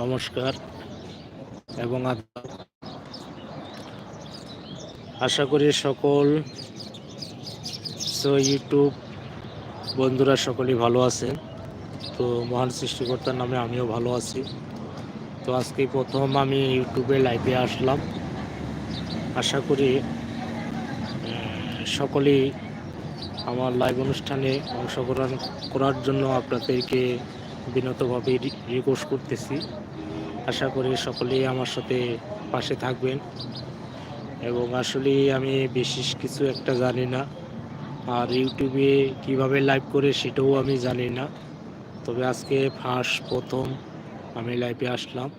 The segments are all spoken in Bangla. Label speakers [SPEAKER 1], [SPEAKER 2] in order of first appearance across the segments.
[SPEAKER 1] নমস্কার এবং আশা করি সকল ইউটিউব বন্ধুরা সকলেই ভালো আছেন। তো মহান সৃষ্টিকর্তার নামে আমিও ভালো আছি। তো আজকে প্রথম আমি ইউটিউবে লাইভে আসলাম। আশা করি সকলেই আমার লাইভ অনুষ্ঠানে অংশগ্রহণ করার জন্য আপনাদেরকে বিনতভাবে রিকোয়েস্ট করতেছি। আশা করি সকলেই আমার সাথে পাশে থাকবেন। এবং আসলে আমি বিশেষ কিছু একটা জানি না। আর ইউটিউবে কীভাবে লাইভ করে সেটাও আমি জানি না। তবে আজকে ফার্স্ট প্রথম আমি লাইভে আসলাম।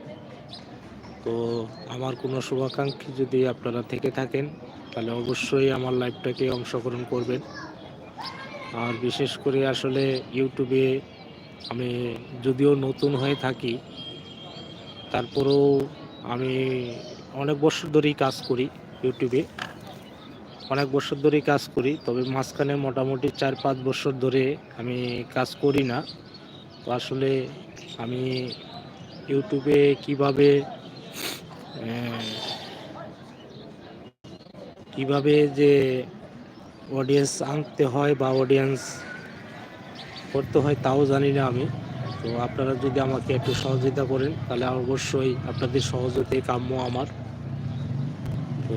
[SPEAKER 1] তো আমার কোনো শুভাকাঙ্ক্ষী যদি আপনারা থেকে থাকেন, তাহলে অবশ্যই আমার লাইভটাকে অংশগ্রহণ করবেন। আর বিশেষ করে আসলে ইউটিউবে আমি যদিও নতুন হয়ে থাকি, তারপরেও আমি অনেক বছর ধরেই কাজ করি ইউটিউবে। অনেক বছর ধরেই কাজ করি, তবে মাঝখানে মোটামুটি চার পাঁচ বছর ধরে আমি কাজ করি না। তো আসলে আমি ইউটিউবে কীভাবে কীভাবে যে অডিয়েন্স আনতে হয় বা অডিয়েন্স করতে হয় তাও জানি না আমি। তো আপনারা যদি আমাকে একটু সহযোগিতা করেন, তাহলে অবশ্যই আপনাদের সহযোগিতাই কাম্য আমার। তো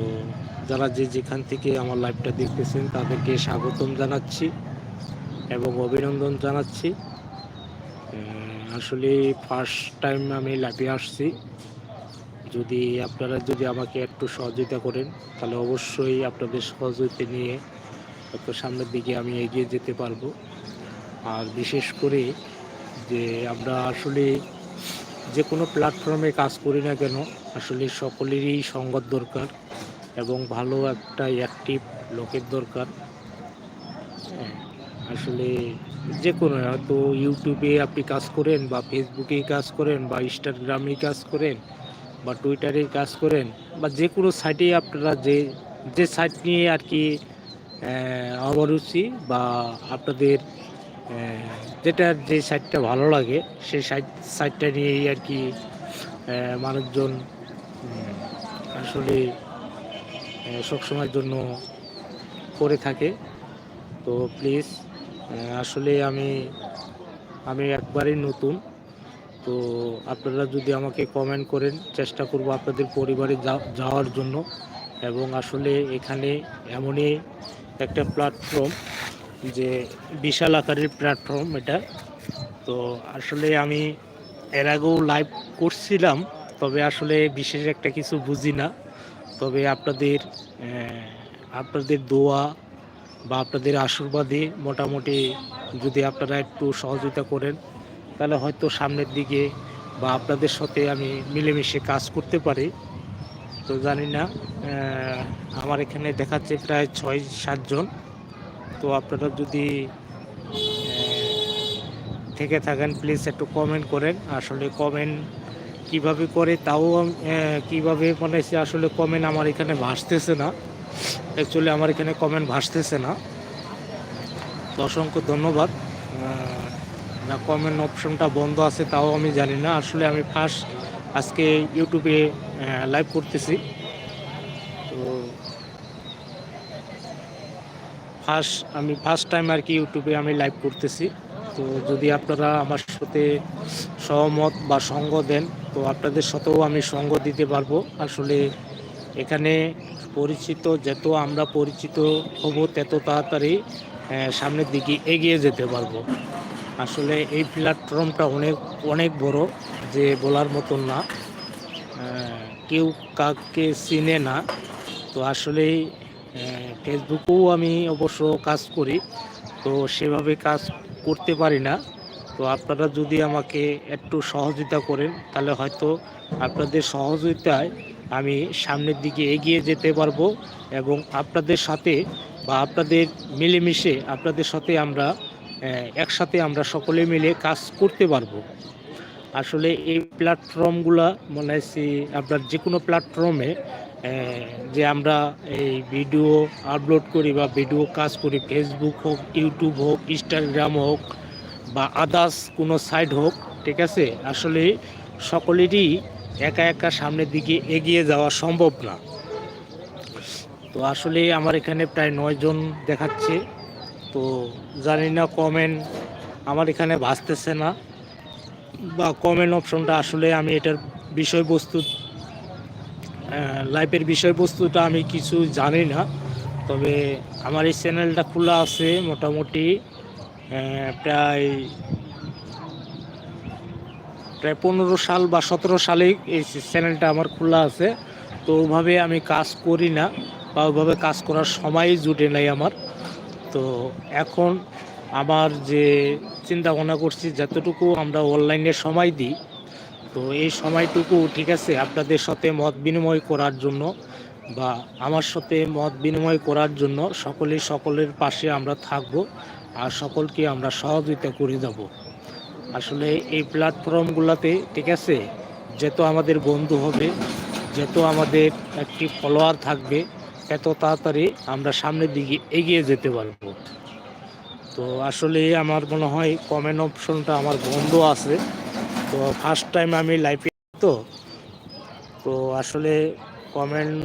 [SPEAKER 1] যারা যে যেখান থেকে আমার লাইভটা দেখতেছেন, তাদেরকে স্বাগতম জানাচ্ছি এবং অভিনন্দন জানাচ্ছি। আসলে ফার্স্ট টাইম আমি লাইভে আসছি। যদি আপনারা যদি আমাকে একটু সহযোগিতা করেন, তাহলে অবশ্যই আপনাদের সহযোগিতা নিয়ে একটু সামনের দিকে আমি এগিয়ে যেতে পারব। আর বিশেষ করে যে আমরা আসলে যে কোনো প্ল্যাটফর্মে কাজ করি না কেন আসলে সকলেরই সঙ্গত দরকার এবং ভালো একটা অ্যাক্টিভ লোকের দরকার। হ্যাঁ, আসলে যে কোনো হয়তো ইউটিউবে আপনি কাজ করেন বা ফেসবুকে কাজ করেন বা ইনস্টাগ্রামে কাজ করেন বা টুইটারে কাজ করেন বা যে কোনো সাইটে আপনারা যে যে সাইট নিয়ে আর কি আহ, অভিরুচি বা আপনাদের যেটা যে সাইটটা ভালো লাগে, সেই সাইট সাইটটা নিয়েই আর কি মানুষজন আসলে সবসময়ের জন্য করে থাকে। তো প্লিজ আসলে আমি আমি একবারই নতুন। তো আপনারা যদি আমাকে কমেন্ট করেন, চেষ্টা করব আপনাদের পরিবারে যাওয়ার জন্য। এবং আসলে এখানে এমনই একটা প্ল্যাটফর্ম যে বিশাল আকারের প্ল্যাটফর্ম এটা। তো আসলে আমি এর আগেও লাইভ করছিলাম, তবে আসলে বিশেষ একটা কিছু বুঝি না। তবে আপনাদের আপনাদের দোয়া বা আপনাদের আশীর্বাদে মোটামুটি যদি আপনারা একটু সহযোগিতা করেন, তাহলে হয়তো সামনের দিকে বা আপনাদের সাথে আমি মিলেমিশে কাজ করতে পারি। তো জানি না আমার এখানে দেখাচ্ছে প্রায় ছয় সাতজন তো আপনারা যদি থেকে থাকেন প্লিজ একটু কমেন্ট করেন। আসলে কমেন্ট কীভাবে করে তাও কীভাবে মানে আসলে কমেন্ট আমার এখানে ভাসতেছে না। অ্যাকচুয়ালি আমার এখানে কমেন্ট ভাসতেছে না। তো অসংখ্য ধন্যবাদ। না কমেন্ট অপশনটা বন্ধ আছে, তাও আমি জানি না। আসলে আমি ফার্স্ট আজকে ইউটিউবে লাইভ করতেছি। ফার্স্ট আমি ফার্স্ট টাইম আর কি ইউটিউবে আমি লাইভ করতেছি। তো যদি আপনারা আমার সাথে সহমত বা সঙ্গ দেন, তো আপনাদের সাথেও আমি সঙ্গ দিতে পারব। আসলে এখানে পরিচিত, যত আমরা পরিচিত হব, তত তাড়াতাড়ি সামনের দিকে এগিয়ে যেতে পারব। আসলে এই প্ল্যাটফর্মটা অনেক অনেক বড়, যে বলার মতন না। কেউ কাকে চিনে না। তো আসলেই ফেসবুকেও আমি অবশ্য কাজ করি, তো সেভাবে কাজ করতে পারি না। তো আপনারা যদি আমাকে একটু সহযোগিতা করেন, তাহলে হয়তো আপনাদের সহযোগিতায় আমি সামনের দিকে এগিয়ে যেতে পারব এবং আপনাদের সাথে বা আপনাদের মিলেমিশে আপনাদের সাথে আমরা একসাথে আমরা সকলে মিলে কাজ করতে পারব। আসলে এই প্ল্যাটফর্মগুলা, মনে হচ্ছে আপনার যে কোনো প্ল্যাটফর্মে যে আমরা এই ভিডিও আপলোড করি বা ভিডিও কাজ করি ফেসবুক হোক ইউটিউব হোক ইনস্টাগ্রাম হোক বা আদার্স কোনো সাইট হোক, ঠিক আছে? আসলে সকলেরই একা একা সামনের দিকে এগিয়ে যাওয়া সম্ভব না। তো আসলে আমার এখানে প্রায় নয় জন দেখাচ্ছে। তো জানি না কমেন্ট আমার এখানে বাঁচতেছে না বা কমেন্ট অপশনটা আসলে আমি এটার বিষয়বস্তু লাইফের বিষয়বস্তুটা আমি কিছু জানি না, তবে আমার এই চ্যানেলটা খোলা আছে মোটামুটি প্রায় প্রায় পনেরো সাল বা সতেরো সালে এই চ্যানেলটা আমার খোলা আছে, তো ওভাবে আমি কাজ করি না বা ওইভাবে কাজ করার সময়ই জুটে নাই আমার। তো এখন আমার যে চিন্তা ভাবনা করছি, যতটুকু আমরা অনলাইনে সময় দিই তো এই সময়টুকু, ঠিক আছে, আপনাদের সাথে মত বিনিময় করার জন্য বা আমার সাথে মত বিনিময় করার জন্য সকলে সকলের পাশে আমরা থাকব আর সকলকে আমরা সহযোগিতা করে যাব আসলে এই প্ল্যাটফর্মগুলোতে ঠিক আছে যত আমাদের বন্ধু হবে যত আমাদের একটি ফলোয়ার থাকবে, এত তাড়াতাড়ি আমরা সামনের দিকে এগিয়ে যেতে পারব। তো আসলে আমার মনে হয় কমেন্ট অপশনটা আমার বন্ধ আছে। তো ফার্স্ট টাইম আমি লাইফে তো। তো আসলে কমেন্টটা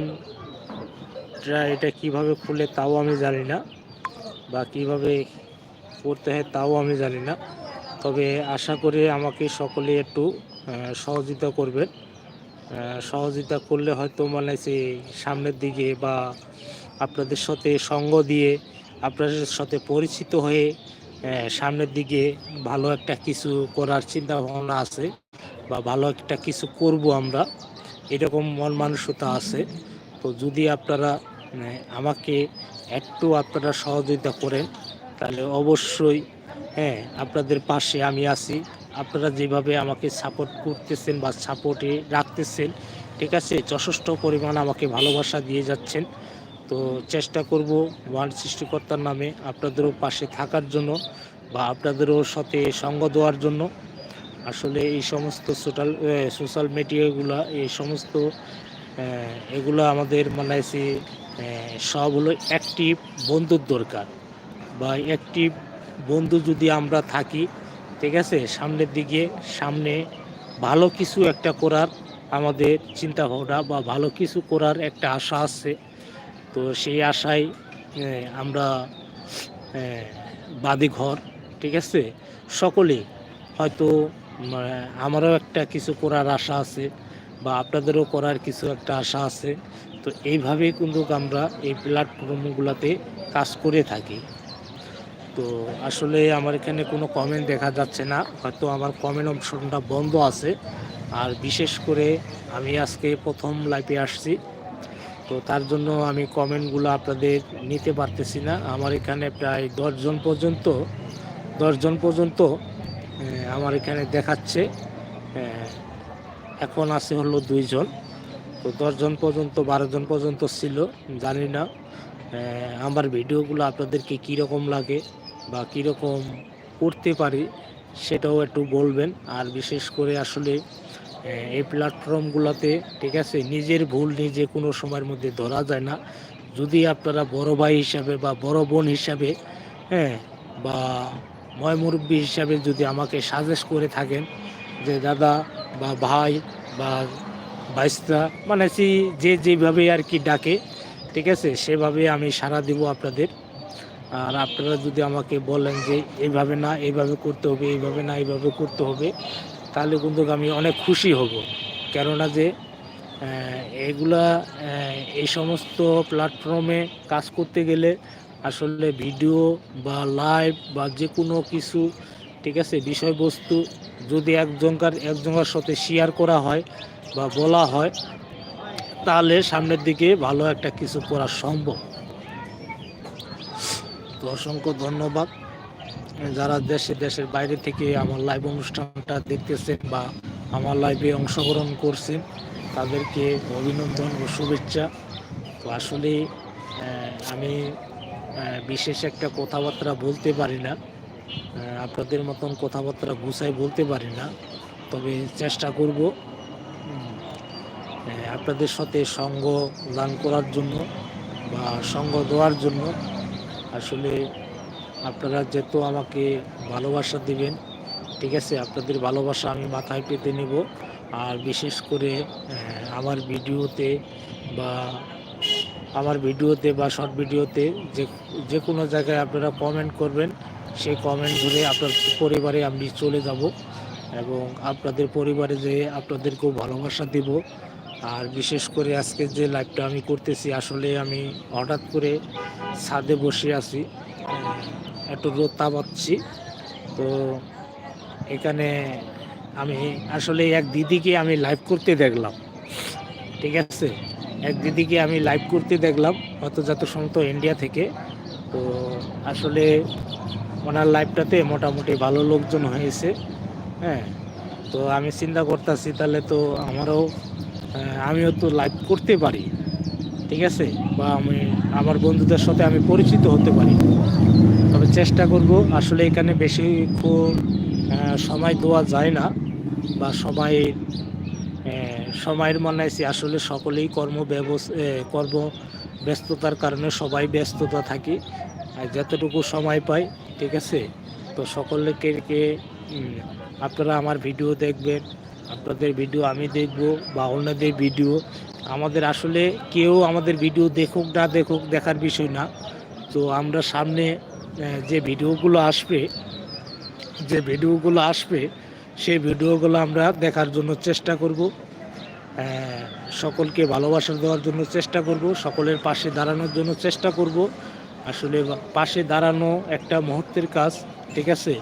[SPEAKER 1] এটা কীভাবে খুলে তাও আমি জানি না, বা কীভাবে করতে হয় তাও আমি জানি না। তবে আশা করি আমাকে সকলে একটু সহযোগিতা করবেন। সহযোগিতা করলে হয়তো মানে সে সামনের দিকে বা আপনাদের সাথে সঙ্গ দিয়ে, আপনাদের সাথে পরিচিত হয়ে সামনের দিকে ভালো একটা কিছু করার চিন্তা ভাবনা আছে বা ভালো একটা কিছু করব আমরা। এরকম মন মানসিকতা আছে। তো যদি আপনারা মানে, আমাকে একটু আপনারা সহযোগিতা করেন তাহলে অবশ্যই হ্যাঁ আপনাদের পাশে আমি আছি। আপনারা যেভাবে আমাকে সাপোর্ট করতেছেন বা সাপোর্টে রাখতেছেন ঠিক আছে যথেষ্ট পরিমাণ আমাকে ভালোবাসা দিয়ে যাচ্ছেন। তো চেষ্টা করব ওয়ান সৃষ্টিকর্তার নামে আপনাদেরও পাশে থাকার জন্য বা আপনাদেরও সাথে সঙ্গ দেওয়ার জন্য। আসলে এই সমস্ত সোশ্যাল সোশ্যাল মিডিয়াগুলো, এই সমস্ত এগুলো আমাদের মানে সব হলো অ্যাক্টিভ বন্ধুর দরকার। বা অ্যাক্টিভ বন্ধু যদি আমরা থাকি, ঠিক আছে? সামনের দিকে, সামনে ভালো কিছু একটা করার আমাদের চিন্তা ভাবনা বা ভালো কিছু করার একটা আশা আছে। তো সেই আশায় আমরা আহ, বাদি ঘর ঠিক আছে? সকলেই হয়তো আমারও একটা কিছু করার আশা আছে বা আপনাদেরও করার কিছু একটা আশা আছে। তো এইভাবেই কিন্তু আমরা এই প্ল্যাটফর্মগুলোতে কাজ করে থাকি। তো আসলে আমার এখানে কোনো কমেন্ট দেখা যাচ্ছে না। হয়তো আমার কমেন্ট অপশনটা বন্ধ আছে। আর বিশেষ করে আমি আজকে প্রথম লাইভে আসছি। তো তার জন্য আমি কমেন্টগুলো আপনাদের নিতে পারতেছি না। আমার এখানে প্রায় দশজন পর্যন্ত দশজন পর্যন্ত আমার এখানে দেখাচ্ছে। এখন আছে হলো দুইজন। তো দশজন পর্যন্ত, বারোজন পর্যন্ত ছিল, জানি না। আমার ভিডিওগুলো আপনাদেরকে কীরকম লাগে বা কীরকম করতে পারি সেটাও একটু বলবেন। আর বিশেষ করে আসলে এই প্ল্যাটফর্মগুলোতে ঠিক আছে, নিজের ভুল নিজে কোনো সময়ের মধ্যে ধরা যায় না। যদি আপনারা বড় ভাই হিসাবে বা বড় বোন হিসাবে হ্যাঁ বা ময় মুরব্বী হিসাবে যদি আমাকে সাজেস্ট করে থাকেন যে, দাদা বা ভাই বা বাইস্তা মানে যে যেভাবে আর কি ডাকে, ঠিক আছে, সেভাবে আমি সাড়া দিব আপনাদের। আর আপনারা যদি আমাকে বলেন যে এইভাবে না এইভাবে করতে হবে এইভাবে না এইভাবে করতে হবে তাহলে কিন্তু আমি অনেক খুশি হব। কেননা যে এগুলা এই সমস্ত প্ল্যাটফর্মে কাজ করতে গেলে আসলে ভিডিও বা লাইভ বা যে কোনো কিছু, ঠিক আছে, বিষয়বস্তু যদি একজনকার, একজনের সাথে শেয়ার করা হয় বা বলা হয়, তাহলে সামনের দিকে ভালো একটা কিছু করা সম্ভব। তো অসংখ্য ধন্যবাদ। যারা দেশে, দেশের বাইরে থেকে আমার লাইভ অনুষ্ঠানটা দেখতেছেন বা আমার লাইভে অংশগ্রহণ করছেন, তাদেরকে অভিনন্দন ও শুভেচ্ছা। তো আসলে আমি বিশেষ একটা কথাবার্তা বলতে পারি না। আপনাদের মতন কথাবার্তা গুছাই বলতে পারি না। তবে চেষ্টা করব আপনাদের সাথে সঙ্গ দান করার জন্য বা সঙ্গ দেওয়ার জন্য। আসলে আপনারা যেহেতু আমাকে ভালোবাসা দিবেন, ঠিক আছে, আপনাদের ভালোবাসা আমি মাথায় পেতে নেব। আর বিশেষ করে আমার ভিডিওতে বা আমার ভিডিওতে বা শর্ট ভিডিওতে যে যে কোনো জায়গায় আপনারা কমেন্ট করবেন, সেই কমেন্ট ধরে আপনার পরিবারে আমি চলে যাব এবং আপনাদের পরিবারে যে আপনাদেরকেও ভালোবাসা দেব। আর বিশেষ করে আজকে যে লাইভটা আমি করতেছি, আসলে আমি হঠাৎ করে ছাদে বসে আছি। একটু রোদ তাপাচ্ছি তো এখানে আমি আসলে এক দিদিকে আমি লাইভ করতে দেখলাম। ঠিক আছে? এক দিদিকে আমি লাইভ করতে দেখলাম হয়তো যত সম্ভবত ইন্ডিয়া থেকে। তো আসলে ওনার লাইভটাতে মোটামুটি ভালো লোকজন হয়েছে হ্যাঁ। তো আমি চিন্তা করতেছি, তাহলে তো আমারও আমিও তো লাইভ করতে পারি। ঠিক আছে? বা আমি, আমার বন্ধুদের সাথে আমি পরিচিত হতে পারি। চেষ্টা করব। আসলে এখানে বেশি সময় দেওয়া যায় না বা সময় সময়ের মানে আছে আসলে সকলেই কর্ম কর্ম ব্যস্ততার কারণে সবাই ব্যস্ততা থাকি। যতটুকু সময় পাই, ঠিক আছে? তো সকলকে আপনারা আমার ভিডিও দেখবেন, আপনাদের ভিডিও আমি দেখব বা অন্যদের ভিডিও। আমাদের আসলে কেউ আমাদের ভিডিও দেখুক না দেখুক দেখার বিষয় না। তো আমরা সামনে যে ভিডিওগুলো আসবে, যে ভিডিওগুলো আসবে, সেই ভিডিওগুলো আমরা দেখার জন্য চেষ্টা করব। সকলকে ভালোবাসা দেওয়ার জন্য চেষ্টা করব, সকলের পাশে দাঁড়ানোর জন্য চেষ্টা করব। আসলে পাশে দাঁড়ানো একটা মুহূর্তের কাজ, ঠিক আছে?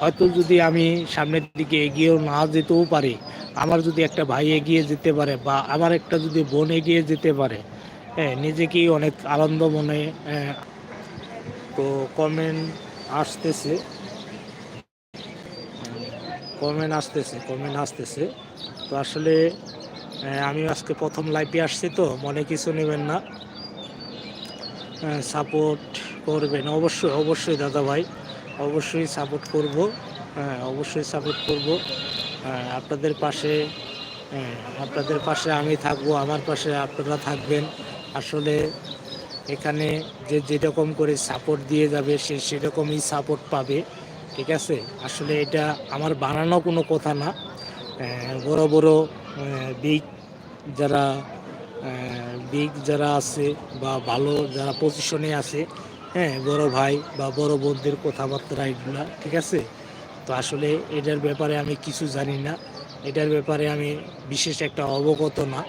[SPEAKER 1] হয়তো যদি আমি সামনের দিকে এগিয়েও না যেতেও পারি, আমার যদি একটা ভাই এগিয়ে যেতে পারে বা আমার একটা যদি বোন এগিয়ে যেতে পারে হ্যাঁ নিজেকেই অনেক আনন্দ মনে তো কমেন্ট আসতেছে। কমেন্ট আসতেছে কমেন্ট আসতেছে। তো আসলে আমি আজকে প্রথম লাইভে আসছি তো, মনে কিছু নেবেন না। সাপোর্ট করবেন। অবশ্যই অবশ্যই দাদা ভাই, অবশ্যই সাপোর্ট করব। হ্যাঁ অবশ্যই সাপোর্ট করব। আপনাদের পাশে আপনাদের পাশে আমি থাকব, আমার পাশে আপনারা থাকবেন। আসলে এখানে যে যেরকম করে সাপোর্ট দিয়ে যাবে, সে সেরকমই সাপোর্ট পাবে, ঠিক আছে? আসলে এটা আমার বানানো কোনো কথা না। বড় বড় বিগ যারা বিগ যারা আছে বা ভালো যারা পজিশনে আছে হ্যাঁ বড় ভাই বা বড় বোনদের কথাবার্তা এগুলা, ঠিক আছে? তো আসলে এটার ব্যাপারে আমি কিছু জানি না। এটার ব্যাপারে আমি বিশেষ একটা অবগত না।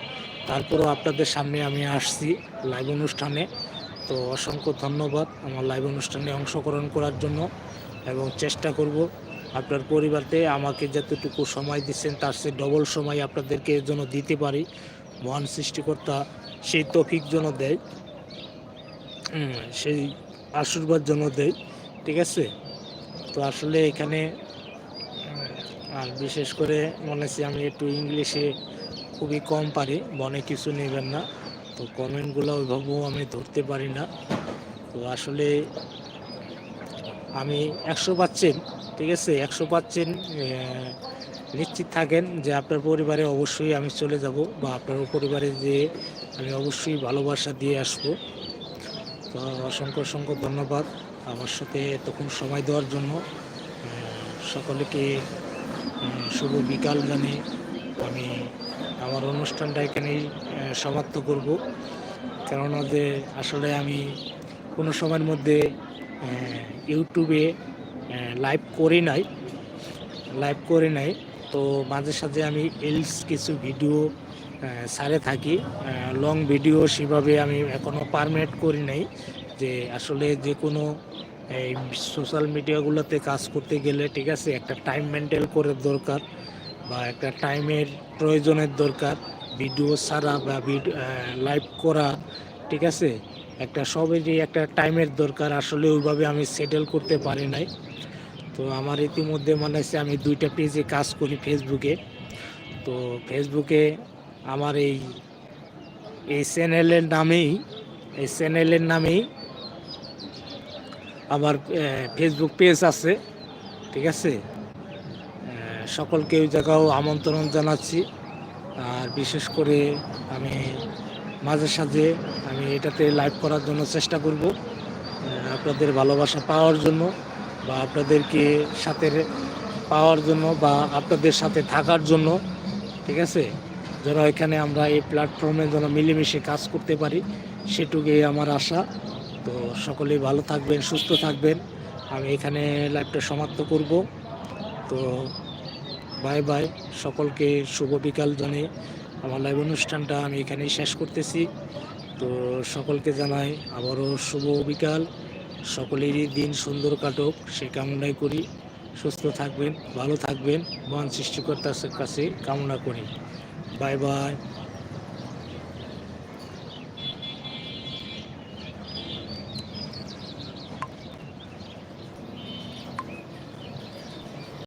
[SPEAKER 1] তারপরও আপনাদের সামনে আমি আসছি লাইভ অনুষ্ঠানে। তো অসংখ্য ধন্যবাদ আমার লাইভ অনুষ্ঠানে অংশগ্রহণ করার জন্য এবং চেষ্টা করব আপনার পরিবারতে আমাকে যতটুকু সময় দিচ্ছেন তার সে ডবল সময় আপনাদেরকে জন্য দিতে পারি। মহান সৃষ্টিকর্তা সেই তফিক জন্য দেয়। সেই আশীর্বাদ জন্য দেয়। ঠিক আছে? তো আসলে এখানে আর বিশেষ করে মনে হচ্ছে আমি একটু ইংলিশে খুবই কম পারি, মনে কিছু নেবেন না। তো কমেন্টগুলো ওইভাবেও আমি ধরতে পারি না। তো আসলে আমি একশো পাচ্ছেন ঠিক আছে, একশো পাচ্ছেন নিশ্চিত থাকেন যে আপনার পরিবারে অবশ্যই আমি চলে যাব বা আপনার পরিবারে যে আমি অবশ্যই ভালোবাসা দিয়ে আসব। তো অসংখ্য অসংখ্য ধন্যবাদ আমার সাথে এতক্ষণ সময় দেওয়ার জন্য। সকলকে শুভ বিকাল জানিয়ে আমি আমার অনুষ্ঠানটা এখানেই সমাপ্ত করব। কেননা যে আসলে আমি কোনো সময়ের মধ্যে ইউটিউবে লাইভ করি নাই লাইভ করে নাই। তো মাঝে সাঝে আমি এলস কিছু ভিডিও সারে থাকি। লং ভিডিও সেভাবে আমি এখনও পারমানেন্ট করি নাই যে আসলে যে কোনো, এই সোশ্যাল মিডিয়াগুলোতে কাজ করতে গেলে ঠিক আছে, একটা টাইম মেনটেন করে দরকার বা একটা টাইমের প্রয়োজনের দরকার। ভিডিও ছাড়া বা লাইভ করা, ঠিক আছে? একটা সবেরই একটা টাইমের দরকার, আসলে ওইভাবে আমি সেটেল করতে পারি নাই। তো আমার ইতিমধ্যে মনে হচ্ছে আমি দুইটা পেজে কাজ করি ফেসবুকে তো ফেসবুকে আমার এই এই চ্যানেলের নামেই, এই চ্যানেলের নামেই আমার ফেসবুক পেজ আছে, ঠিক আছে? সকলকে ওই জায়গাও আমন্ত্রণ জানাচ্ছি। আর বিশেষ করে আমি মাঝে সাঝে আমি এটাতে লাইভ করার জন্য চেষ্টা করব আপনাদের ভালোবাসা পাওয়ার জন্য বা আপনাদেরকে সাথে পাওয়ার জন্য বা আপনাদের সাথে থাকার জন্য, ঠিক আছে? যেন এখানে আমরা এই প্ল্যাটফর্মে যেন মিলেমিশে কাজ করতে পারি, সেটুকুই আমার আশা। তো সকলেই ভালো থাকবেন, সুস্থ থাকবেন। আমি এখানে লাইভটা সমাপ্ত করব। তো বাই বাই, সকলকে শুভ বিকাল জানিয়ে আমার লাইভ অনুষ্ঠানটা আমি এখানেই শেষ করতেছি। তো সকলকে জানাই আবারও শুভ বিকাল। সকলেরই দিন সুন্দর কাটক, সে কামনাই করি। সুস্থ থাকবেন, ভালো থাকবেন, মহান সৃষ্টিকর্তার কাছে কামনা করি। Bye bye.